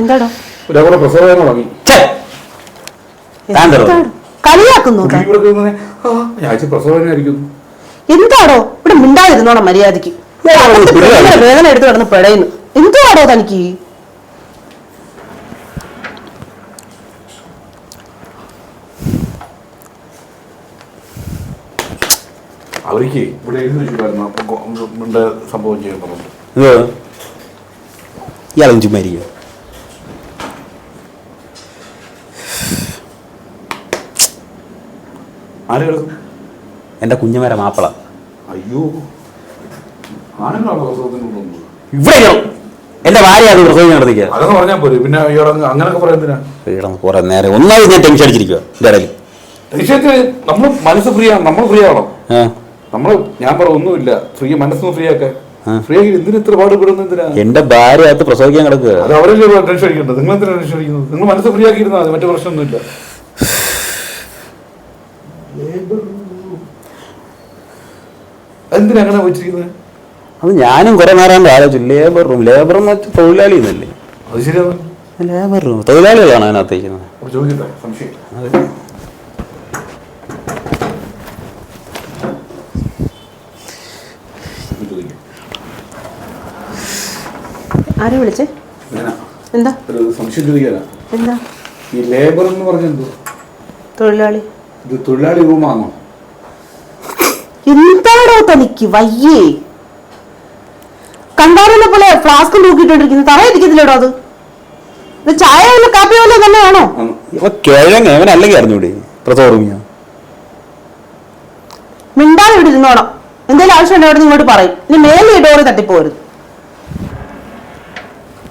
എന്താടോ? ഇവിടെ പ്രസവം? എന്താടോ? കളിയാക്കുന്നു. ഇവിടെ എന്താടോ? മിണ്ടാതിരുന്നോണം മര്യാദയ്ക്ക് വേദന എടുത്ത് കിടന്ന് പിടയുന്നു. എന്തുവാടോ തനിക്ക്? അവർക്ക് ഇവിടെ എഴുതി വെച്ചിട്ടായിരുന്നു അപ്പൊ സംഭവം ചെയ്യാൻ പറഞ്ഞു. ഇത് ഇയാളും ചുമ്മാ കിടക്കും എന്റെ കുഞ്ഞുമേരെ മാപ്പിള. അയ്യോ. ആണുങ്ങളാണോ പ്രസവത്തിന് ഇവിടെ എന്റെ ഭാര്യയാണ് ഭാര്യ പ്രസവിക്കാൻ നടത്തിക്കുക. അതൊക്കെ പറഞ്ഞാൽ പോരെ. പിന്നെ അങ്ങനെയൊക്കെ വീടം കുറെ നേരം ഒന്നാമത് ഞാൻ ടെൻഷൻ അടിച്ചിരിക്കുക എന്റെ ഇടയിൽ. നമ്മൾ മനസ്സ് ഫ്രീ ആണ് നമ്മൾ ഫ്രീ ആണോ നമ്മൾ ഞാൻ പറ ഒന്നുമില്ല. ഫ്രീ മനസ്സൊന്ന് ഫ്രീ ആക്കാൻ ഫ്രീ ആക്കി എന്തിനു ഇത്ര പാടുപെടുന്ന എന്തിനാ? എന്റെ ഭാര്യ അത് പ്രസവിക്കാൻ കിടക്കുക. അത് അവരല്ലേ ടെൻഷൻ അടിക്കേണ്ടത്? നിങ്ങൾ എന്തിനാണ് ടെൻഷൻ അടിക്കുന്നത്? നിങ്ങൾ മനസ്സ് ഫ്രീ ആക്കിയിരുന്നാൽ മറ്റു പ്രശ്നമൊന്നുമില്ല. എന്തിനാ അങ്ങനെ വെച്ചിരിക്കുന്നത് അത് ഞാനും കുറെ നേരം ആലോചിച്ചു. ലേബർ റൂം ലേബർ എന്ന് വെച്ചാൽ തൊഴിലാളി എന്നല്ലേ? അത് ശരിയാണ് ലേബർ റൂം തൊഴിലാളികളാണ് അതിനകത്ത് ഇരിക്കുന്നത് അപ്പോൾ ചോദിക്കട്ടെ സംശയം അത്. ഇത് ചോദിക്കാം ആരെ വിളിച്ചേ? എന്താ? സംശയം ചോദിക്കാനാ. എന്താ? ഈ ലേബർ എന്ന് പറഞ്ഞ എന്തോ തൊഴിലാളി. ഇത് തൊഴിലാളി റൂമാണോ എന്താടോ തനിക്ക്? വയ്യേ. കണ്ടാറുള്ള പോലെ ഫ്ലാസ്ക് നോക്കിട്ടോണ്ടിരിക്കുന്നു തറയിരിക്കത്തില്ലടോ അത്. ഇത് ചായ വല്ല കാപ്പി വല്ല തന്നെയാണോ? കിഴങ്ങ് അവൻ അല്ലെങ്കിൽ അറിഞ്ഞൂടെ? പ്രസവ റൂമിയാ മിണ്ടാതെ ഇവിടെ ഇരുന്നോണം. എന്തെങ്കിലും ആവശ്യമുണ്ടോ അവിടെ ഇങ്ങോട്ട് പറയും. ഇനി മേലെ ഡോറ് തട്ടിപ്പോരുത്.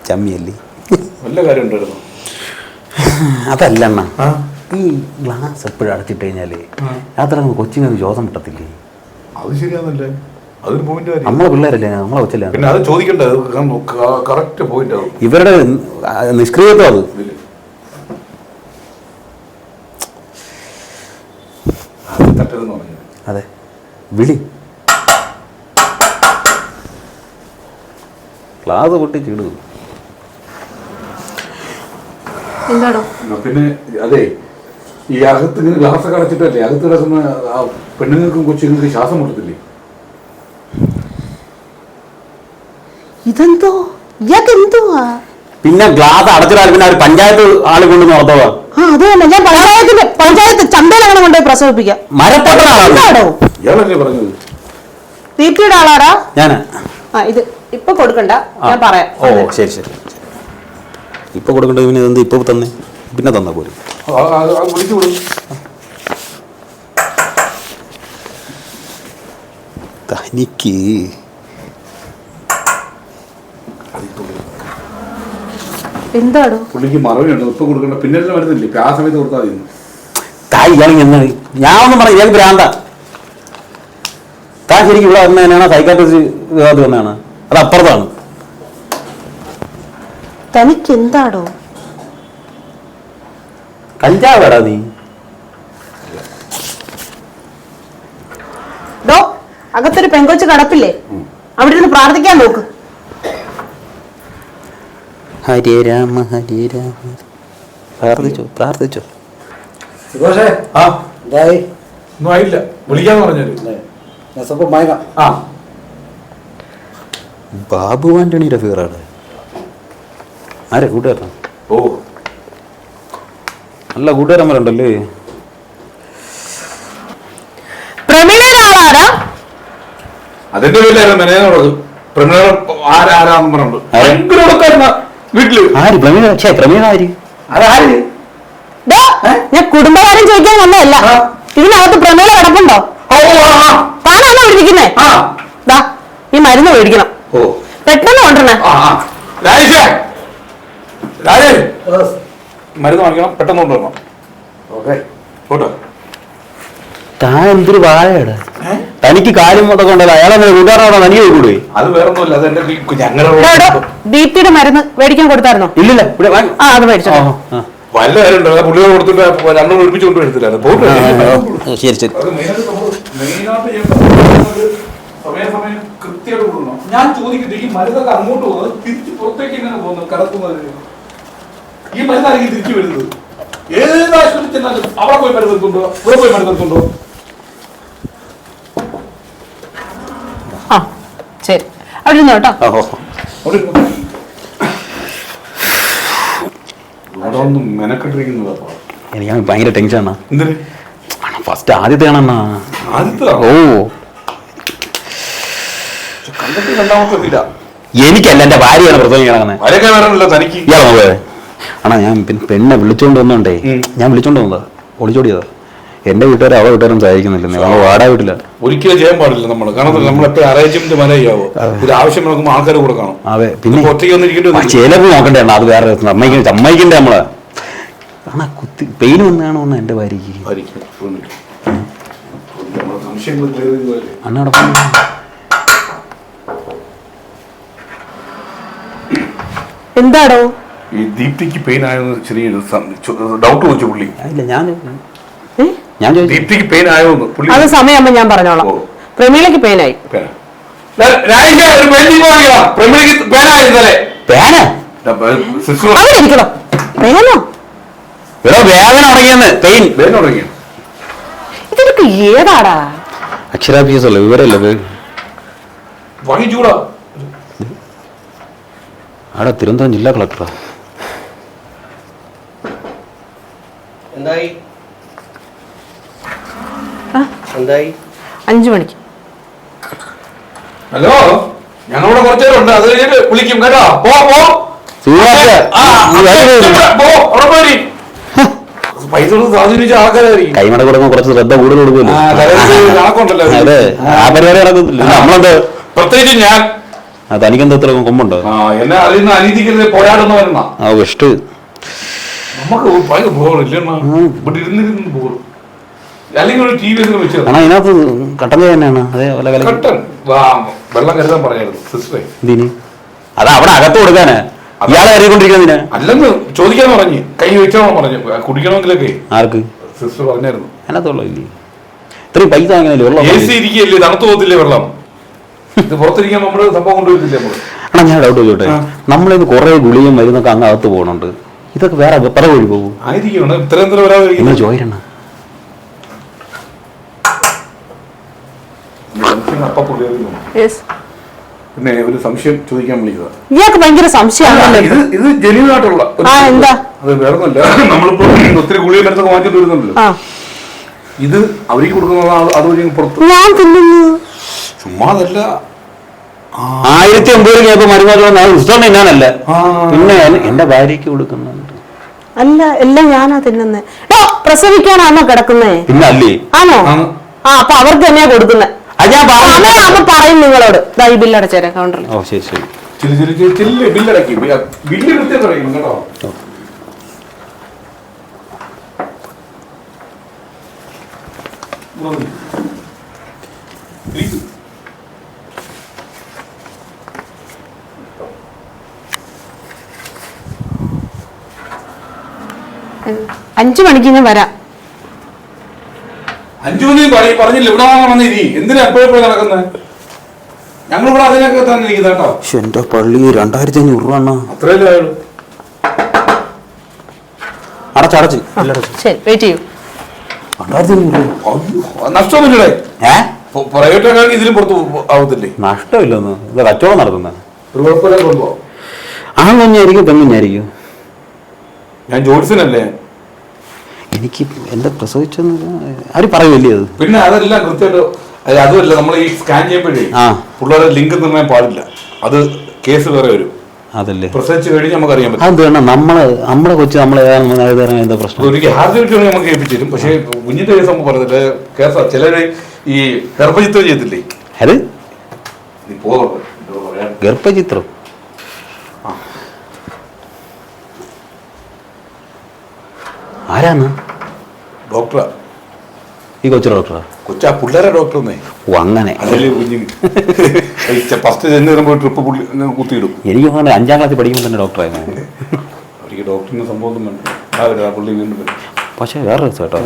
ചമ്മിയല്ലേ? വല്ല കാര്യം ഉണ്ടായിരുന്നു? അതല്ല അണ്ണ. ഈ ഗ്ലാസ് എപ്പോഴും അടച്ചിട്ട് കഴിഞ്ഞാൽ അത്ര രാത്രി അങ്ങ് കൊച്ചിങ്ങനെ ശ്വാസം കിട്ടത്തില്ലേ അത് ശരിയാണല്ലേ അതൊരു പോയിന്റ് കാര്യം നമ്മളെ പിള്ളേരല്ലേ? നമ്മളെ കൊച്ചല്ലേ? പിന്നെ അത് ചോദിക്കണ്ടേ. കറക്റ്റ് പോയിന്റ് ആവും. ഇവരുടെ നിഷ്ക്രിയത്വം അത്. അത് വിളി. ക്ലാസ് പൊട്ടി ചീടുന്നു. പിന്നെ അതെ ഈ അകത്ത് ഇങ്ങനെ ഗ്ലാസ് ഒക്കെ അടച്ചിട്ടല്ലേ അകത്ത് കിടക്കുന്ന പെണ്ണുങ്ങൾക്കും കൊച്ചുങ്ങൾക്കും ശ്വാസം മുട്ടത്തില്ലേ? ഇതെന്തോ? ഇയാൾക്ക് എന്തുവാ പിന്നെ ഗ്ലാസ് അടച്ചിടാൻ പിന്നെ ഒരു പഞ്ചായത്ത് ആളെ കൊണ്ട് നടത്തോളാ ആ അത് തന്നെ. ഞാൻ പഞ്ചായത്തിന്റെ പഞ്ചായത്ത് ചന്തയിൽ അങ്ങനെ കൊണ്ടുപോയി പ്രസവിപ്പിക്കാം മരപ്പൊട്ടനാണോ എന്താടോ? ഇയാളല്ലേ പറഞ്ഞത്? ദീപ്തിയുടെ ആളാടാ? ഞാനാ. ആ ഇത് ഇപ്പൊ കൊടുക്കണ്ട. ഞാൻ പറയാം. ഓ ശരി ശരി. ഇപ്പൊ കൊടുക്കണ്ട പിന്നെ ഇപ്പൊ തന്നെ? പിന്നെ തന്നാ പോലും തനിക്ക് എന്താടോ? പുള്ളിക്ക് മറവിയുണ്ട് ഇപ്പൊ കൊടുക്കണ്ട. പിന്നെ എല്ലാം വരുന്നില്ലേ ആ സമയത്ത് കൊടുത്താൽ മതി. തായ് ഇയാളെങ്കിൽ എന്ന് ഞാൻ ഒന്നും പറഞ്ഞു ഇയാൾക്ക് ഭ്രാന്ത. താൻ ശരിക്കും ഇവിടെ വന്നതിനാണ് സൈക്കാട്രിസ്റ്റ് വന്നതാണ് അത് അപ്പുറത്താണ്. തനിക്ക് എന്താടോ? കഞ്ചാവ് എടാ നീ. ഡോ അകത്തൊരു പെങ്കൊച്ച് കടപ്പില്ലേ? അവിടെ ഇരുന്ന് പ്രാർത്ഥിക്കാൻ നോക്ക്. ഹരേ രാമ ഹരേ രാമ. പ്രാർത്ഥിച്ചോ പ്രാർത്ഥിച്ചോ. സുഭാഷേ ആ. എന്തായി? ഒന്നും ആയില്ല. വിളിക്കാന്ന് പറഞ്ഞാൽ. ഞാൻ സ്വപ്പം മയങ്ങാം ആ. ബാബു ആന്റണിയുടെ ഫിഗറാണ് ആരെ കൂട്ടുകാരനാ? ഓ. നല്ല കൂട്ടുകാരന്മാരുണ്ടല്ലേ? പ്രമീളയുടെ ആളാരാ അതിന്റെ പേരിലായിരുന്നു മെനയുള്ളത് പ്രമിള ആരാരാന്ന് പറഞ്ഞു? ഭയങ്കര ഉടക്കായിരുന്ന വീട്ടിൽ. ആര്? പ്രമീള? ഛേ പ്രമീള ആര്? അതാര് ദേ, ഞാൻ കുടുംബകാര്യം ചോദിക്കാൻ വന്നതല്ല. ആ. ഇതിനകത്ത് പ്രമീള കിടപ്പുണ്ടോ? ഓ ആ, താനാണോ ഇരിക്കുന്നേ ആ. ദാ ഈ മരുന്ന് മേടിക്കണം. ഓ. പെട്ടെന്ന് കൊണ്ടുവരണേ. ആ ആ. രാജേഷേ. രാജേ മരുന്ന് വാങ്ങിക്കണം പെട്ടെന്ന് കൊണ്ടുവരണം ഓക്കെ. കേട്ടോ താൻ എന്തൊരു വാഴയുടെ തനിക്ക് കാര്യം മൊത്തം ഉണ്ടല്ലോ. അയാളെ തനിക്ക് കൂടെ. അത് വേറൊന്നുമില്ല അത് എന്റെ ഡോ, ഡോ, ഞങ്ങളുടെ ബിപിയുടെ മരുന്ന് മേടിക്കാൻ കൊടുത്തായിരുന്നോ? ഇല്ലില്ല ഇവിടെ ആ അത് മേടിച്ചോ. വല്ല കാര്യമുണ്ടോ. പുള്ളികൾ കൊടുത്തിട്ട് രണ്ടും പോട്ടെ. ആ, ശരി ശരി. ഞാൻ ചോദിക്കട്ടെ ഈ മരുന്നൊക്കെ അങ്ങോട്ട് പോകുന്നത് തിരിച്ച് പുറത്തേക്ക് ഇങ്ങനെ പോകുന്നു? കടക്കുന്നത് ഈ മരുന്നായിരിക്കും തിരിച്ചു വരുന്നത്? ഏത് ആശുപത്രി ചെന്നാലും അവിടെ പോയി മരുന്ന് എടുത്തുണ്ടോ ഇവിടെ പോയി മരുന്ന് എടുത്തുണ്ടോ ആ ശരി. അവിടെ ഇരുന്നോ കേട്ടോ. എനിക്ക് ഭയങ്കര ടെൻഷനാണ് എന്തിന്? ഫസ്റ്റ് ആദ്യത്തെ ആണെന്നാ ഓ. എനിക്കല്ല എന്റെ ഭാര്യയാണ് പ്രസവം കിടക്കുന്നത് വരക്കെ വരണല്ലോ തനിക്ക്. ഇയാളെ നോക്കേ. ആണാ ഞാൻ പിന്നെ പെണ്ണെ വിളിച്ചോണ്ട് വന്നോണ്ടേ. ഞാൻ വിളിച്ചോണ്ട് വന്നതാ. ഒളിച്ചോടിയതാ. എന്റെ വീട്ടുകാർ അവളെ വീട്ടുകാരും സഹായിക്കുന്നില്ല. നമ്മൾ വാടാ വീട്ടില്ല ഒരിക്കലും ചെയ്യാൻ പാടില്ല നമ്മൾ കാരണം നമ്മൾ എപ്പോഴും അറേഞ്ച്മെന്റ് മലയാവോ ഒരു ആവശ്യം നോക്കുമ്പോൾ ആൾക്കാർ കൂടെ കാണും. അതെ. പിന്നെ ഒറ്റയ്ക്ക് ഒന്നും ഇരിക്കേണ്ടി വന്നില്ല. ചിലവ് നോക്കണ്ടേ അത് വേറെ. നമ്മൾ സമ്മതിക്കണ്ടേ നമ്മളെ? ആണാ കുത്തി പെയിൻ വന്നാണോ ഒന്ന് എന്റെ ഭാര്യക്ക് ആയിരിക്കും. തോന്നി. നമ്മുടെ സംശയങ്ങൾ clear ചെയ്ത് പോയല്ലേ? അണ്ണ അവിടെ പോയി. എന്താടോ? ഈ ദീപ്തിക്ക് പെയിൻ ആയെന്ന് ചെറിയ ഡൗട്ട് ചോദിച്ചു പുള്ളി. ഇല്ല ഞാൻ ഞാൻ ചോദിച്ചു. ദീപ്തിക്ക് പെയിൻ ആയോ പുള്ളി അത് സമയമാകുമ്പോ ഞാൻ പറഞ്ഞോളാം. പ്രമീളക്ക് പ്രമീളയ്ക്ക് പെയിനായി പേന. വേദന പെയിൻ. ആയി തുടങ്ങിയോ? ഇതൊക്കെ ഏതാടാ? അക്ഷരാഭ്യാസം അല്ല? വിവരമല്ല വാങ്ങിച്ചൂടാ അവിടെ തിരുവനന്തപുരം ജില്ലാ കളക്ടറാ. എന്തായി? എന്തായി? അഞ്ചു മണിക്ക്. ഹലോ? ഞങ്ങളിവിടെ കുറച്ചേരുണ്ട് അത് കഴിഞ്ഞിട്ട് വിളിക്കും കേട്ടോ. പോ പോ. പൈസ സ്വാധീനിച്ച ആൾക്കാരായിരിക്കും. കൈമട കൊടുക്കുമ്പോൾ കുറച്ച് ശ്രദ്ധ കൂടുതൽ കണക്കുണ്ടല്ലോ അതെ. ആ. പരിപാടി നടക്കുന്നില്ല. നമ്മളെന്ത്? പ്രത്യേകിച്ച് ഞാൻ. ആ തനിക്കെന്താ ഇത്ര കൊമ്പുണ്ടോ? എന്നെ അറിയുന്ന അനീതിക്കെതിരെ പോരാടുന്നവരുന്നാ ആ ഇഷ്ട. നമുക്ക് ഭയങ്കര ബോറില്ല ഇവിടെ ഇരുന്നിരുന്ന് ബോർ അല്ലെങ്കിൽ ഒരു ടി വി എന്തെങ്കിലും വെച്ചത് കാരണം ഇതിനകത്ത് കട്ടൻ ചായ തന്നെയാണ്. വില കട്ടൻ? വാ, വെള്ളം കരുതാൻ പറയായിരുന്നു സിസ്റ്ററെ. എന്തിന്? അത് അവിടെ അകത്ത് കൊടുക്കാനാ. ഇയാളെ കയറിക്കൊണ്ടിരിക്കുന്നതിന് അല്ലെന്ന് ചോദിക്കാൻ പറഞ്ഞു. കൈ വെച്ചോളാൻ പറഞ്ഞു. കുടിക്കണമെങ്കിലൊക്കെ. ആർക്ക്? സിസ്റ്റർ പറഞ്ഞായിരുന്നു. അതിനകത്തുള്ള ഇല്ലേ? ഇത്രയും പൈസ വാങ്ങുന്നില്ല വെള്ളം എ സി ഇരിക്കുകയല്ലേ തണുത്തു പോകത്തില്ലേ വെള്ളം? ഇത് പുറത്തിരിക്കാൻ നമ്മൾ സംഭവം കൊണ്ടുവരുന്നില്ലേ നമ്മൾ? ആണോ ഞാൻ ഡൗട്ട്. നമ്മളിന്ന് കുറേ ഗുളിയും മരുന്നൊക്കെ അങ്ങ് അകത്ത് പോകുന്നുണ്ട് ഇതൊക്കെ വേറെ പറ വഴി പോകും ഇത്രയും നിങ്ങൾ ചോദിക്കണ. യെസ് പിന്നെ ഒരു സംശയം ചോദിക്കാൻ വിളിച്ചതാ ഇയാൾക്ക് ഭയങ്കര ഇത് സംശയമാണല്ലോ ഇത് ജെന്യൂൻ ആയിട്ടുള്ള ആ, എന്താ? അത് വേറൊന്നുമല്ല. നമ്മളിപ്പോ ഒത്തിരി ഗുളിക മരുന്നൊക്കെ വാങ്ങിച്ചിട്ട് വരുന്നുണ്ടല്ലോ. ആ. ഇത് അവർക്ക് കൊടുക്കുന്ന അതുവഴി പുറത്ത് ഞാൻ തിന്നുന്നു. ചുമ്മാ അതല്ല. ആയിരത്തി അമ്പത് രൂപ മരുമകളും പുസ്തകം തിന്നാനല്ല പിന്നെ എന്റെ ഭാര്യയ്ക്ക് കൊടുക്കുന്നുണ്ട്. അല്ല എല്ലാം ഞാനാ തിന്നുന്നേ. പ്രസവിക്കാനാണോ കിടക്കുന്നേ? പിന്നെ അല്ലേ? ആണോ? ആ. അപ്പൊ അവർക്ക് തന്നെയാ കൊടുക്കുന്നേ. പറയും നിങ്ങളോട്. ദാ ഈ ബില്ല് അടച്ചേരാ കൗണ്ടറിൽ ഓ ശരി ശരി. ബില്ല് കൃത്യം പറയും കേട്ടോ Please. അഞ്ചു മണിക്ക് ഞാൻ വരാം. അഞ്ചു മണി പറ- പറഞ്ഞില്ല ഇവിടെ വന്ന് എന്തിനാ എപ്പോഴെപ്പോഴും നടക്കുന്നത് ഞങ്ങൾ ഇവിടെ അതിനൊക്കെ തന്നെ ഇരിക്കുന്നത് കേട്ടോ? എന്റെ പള്ളി രണ്ടായിരത്തി അഞ്ഞൂറ് രൂപ അണ്ണാ അത്രയല്ലേ ആയുള്ളൂ. അടച്ചടച്ച് ശരി വെയിറ്റ് ചെയ്യൂ. രണ്ടായിരത്തി അഞ്ഞൂറ് രൂപ. അയ്യോ, നഷ്ടമൊന്നുമില്ലേ ഏ? പ്രൈവറ്റ് ഇതിലും പുറത്ത് ആവത്തില്ലേ? നഷ്ടമില്ലെന്ന്. ഇത് കച്ചവടം നടത്തുന്ന. ഒരു കുഴപ്പമില്ല കുഞ്ഞായിരിക്കും പെൺകുഞ്ഞായിരിക്കും ഞാൻ ജോത്സ്യനല്ലേ? എനിക്ക് എന്റെ പ്രസവിച്ചെന്ന് ആര് പറയുമല്ലേ അത്? പിന്നെ അതല്ല കൃത്യമായിട്ട് അതുമല്ല നമ്മൾ ഈ സ്കാൻ ചെയ്യുമ്പോഴേ ആ. പിള്ളേരെ ലിങ്ക് നിർണയം പാടില്ല. അത് കേസ് വേറെ വരും. അതല്ലേ. പ്രസവിച്ച് കഴിഞ്ഞ് നമുക്ക് അറിയാൻ പറ്റും. അത് വേണം നമ്മൾ നമ്മളെ കൊച്ചു നമ്മളെ എന്താ പ്രശ്നം? ഒരിക്കൽ ഹാർഡ് വെച്ച് നമുക്ക് ഏൽപ്പിച്ചിരും പക്ഷേ കുഞ്ഞിന്റെ കേസ് നമുക്ക് പറഞ്ഞില്ല കേസ ചിലര് ഈ ഗർഭചിത്രം ചെയ്തില്ലേ അത് നീ പോ എന്തോ പറയാൻ. ഗർഭചിത്രം? ആരാണ് ഡോക്ടറാ. ഈ കൊച്ചു ഡോക്ടറാ? കൊച്ചാ പിള്ളേരെ ഡോക്ടറെന്നേ. ഓ അങ്ങനെ. അതല്ലേ കുഞ്ഞിന് ഫസ്റ്റ് ചെന്ന് വരുമ്പോൾ ട്രിപ്പ് പുള്ളി അങ്ങ് കുത്തിയിടും. എനിക്ക് അങ്ങനെ അഞ്ചാം ക്ലാസ്സിൽ പഠിക്കുമ്പോൾ തന്നെ ഡോക്ടറായിരുന്നു. അവർക്ക് ഡോക്ടറിന് സംഭവം വേണ്ട. ആ ആ പുള്ളി വീണ്ടും വരും. പക്ഷേ വേറെ രസം കേട്ടോ.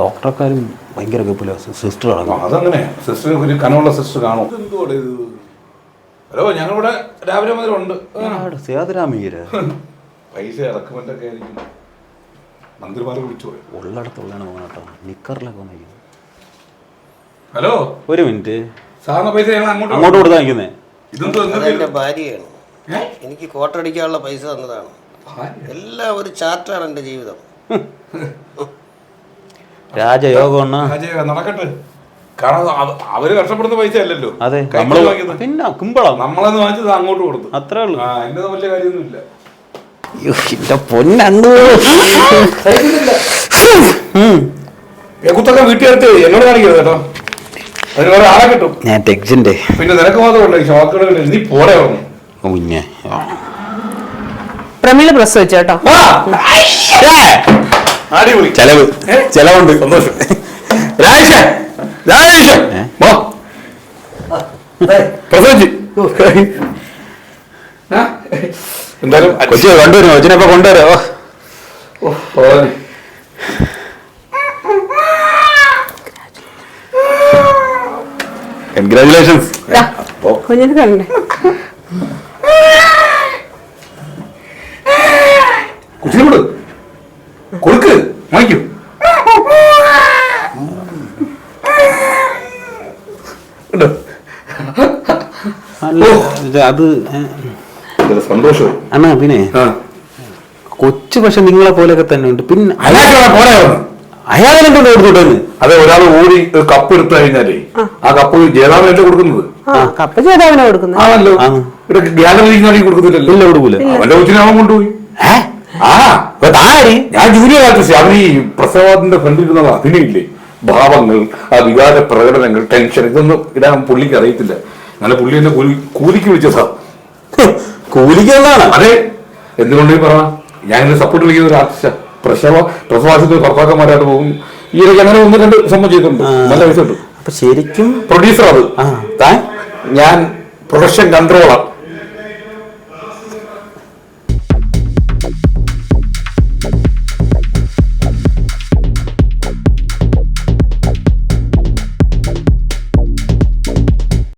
ഡോക്ടർക്കാരും ഭയങ്കര ഗപ്പില്ല സിസ്റ്റർ ആ, അടങ്ങും അതങ്ങനെ. സിസ്റ്റർ ഒരു കനമുള്ള സിസ്റ്റർ കാണും. എന്തുവാടെ ഇത്? ഹലോ ഞങ്ങളിവിടെ രാവിലെ മുതലുണ്ട്. ഉണ്ട് സേതുരാമയ്യര്. പൈസ ഇറക്കുമെന്നൊക്കെ ആയിരിക്കും. മന്ത്രിമാരെ വിളിച്ചു പോയി? ഉള്ളിടത്തുള്ളതാണ് പോകണട്ടോ നിക്കറിലൊക്കെ വന്നിരിക്കുന്നത് ഹലോ? ഒരു മിനിറ്റ്. സാറിന് പൈസ ഞങ്ങൾ അങ്ങോട്ട് അങ്ങോട്ട് കൊടുത്താ നിൽക്കുന്നേ? ഇതെന്തോ അതെന്റെ ഭാര്യയാണ്? എനിക്ക് കോട്ടടിക്കാനുള്ള പൈസ തന്നതാണ്. എല്ലാം ഒരു ചാറ്റാണ് എന്റെ ജീവിതം. രാജയോഗമാണ് രാജേ, നടക്കട്ടെ. കാരണം അവർ കഷ്ടപ്പെടുന്ന പൈസ അല്ലല്ലോ. അതെ. നമ്മൾ. പിന്നെ കുമ്പളം നമ്മളന്ന് വാങ്ങിച്ചത് അങ്ങോട്ട് കൊടുത്തു. അത്രേ ഉള്ളൂ. ആ എന്റെ വലിയ കാര്യമൊന്നുമില്ല. എന്റെ പൊന്നു കുത്തൊക്കെ വീട്ടിലെടുത്ത് എന്നോട് കാണിക്കരുത് കേട്ടോ. അതിന് വേറെ ആളെ കിട്ടും. ഞാൻ ടെക്സിന്റെ പിന്നെ നിനക്ക് മാത്രമല്ല ഷോക്കുകൾ നീ പോടെ കുഞ്ഞെ പ്രമീൾ പ്രസ് വെച്ചു കേട്ടോ. അടിപൊളി. ചെലവ്? ചെലവുണ്ട്. സന്തോഷം. രാജേഷ. രാജേഷ. പ്രസവിച്ച്? എന്തായാലും കൊച്ചു കൊണ്ടുവരും കൊച്ചിനൊക്കെ കൊണ്ടുവരോ. കൺഗ്രാചുലേഷൻസ് കുഞ്ഞിന് കണ്ടേ കുച്ചിനെ കൊടു കൊടുക്ക്. വാങ്ങിക്കൂ? അത് സന്തോഷമായി അണ്ണാ പിന്നെ കൊച്ചു പക്ഷെ നിങ്ങളെ പോലെയൊക്കെ തന്നെ ഉണ്ട്. പിന്നെ അയാളെ പോരാ വന്നത്. അയാളെ കൊണ്ട് അതെ ഒരാൾ ഓടി ഒരു കപ്പ് എടുത്തു കഴിഞ്ഞാലേ ആ. കപ്പ് ജേതാവിനല്ലേ കൊടുക്കുന്നത്? ആ ജേതാവിനെ കൊടുക്കുന്നത്. ആണല്ലോ. ആ. ഇവിടെ ഗ്യാലറി ഇരിക്കുന്ന കൊടുക്കുന്നില്ലല്ലോ ഇല്ല കൊടുക്കൂല. അവന്റെ കൊച്ചിനെ അവൻ കൊണ്ടുപോയി. ഞാൻ ജൂനിയർ ആർട്ടിസ്റ്റ്. അവർ ഈ പ്രസവത്തിന്റെ ഫ്രണ്ടിൽ അഭിനയില്ലേ ഭാവങ്ങൾ ആ വികാര പ്രകടനങ്ങൾ ടെൻഷൻ ഇതൊന്നും ഇടാൻ പുള്ളിക്ക് അറിയത്തില്ല. അങ്ങനെ പുള്ളി എന്നെ കൂലി കൂലിക്ക് കൂലിക്കുന്നതാണ് അതെ. എന്തുകൊണ്ട് പറഞ്ഞ ഞാൻ സപ്പോർട്ട് വിളിക്കുന്ന ഒരു ആർട്ടിസ്റ്റ് പ്രസവ പ്രസവാസത്തിൽ ഭർത്താക്കന്മാരായിട്ട് പോകും. ഈ ഇടയ്ക്ക് അങ്ങനെ ഒന്ന് രണ്ട് സംഭവം ചെയ്തിട്ടുണ്ട്. നല്ല പൈസ കിട്ടും ശരിക്കും പ്രൊഡ്യൂസർ അത്. ഞാൻ പ്രൊഡക്ഷൻ കൺട്രോളർ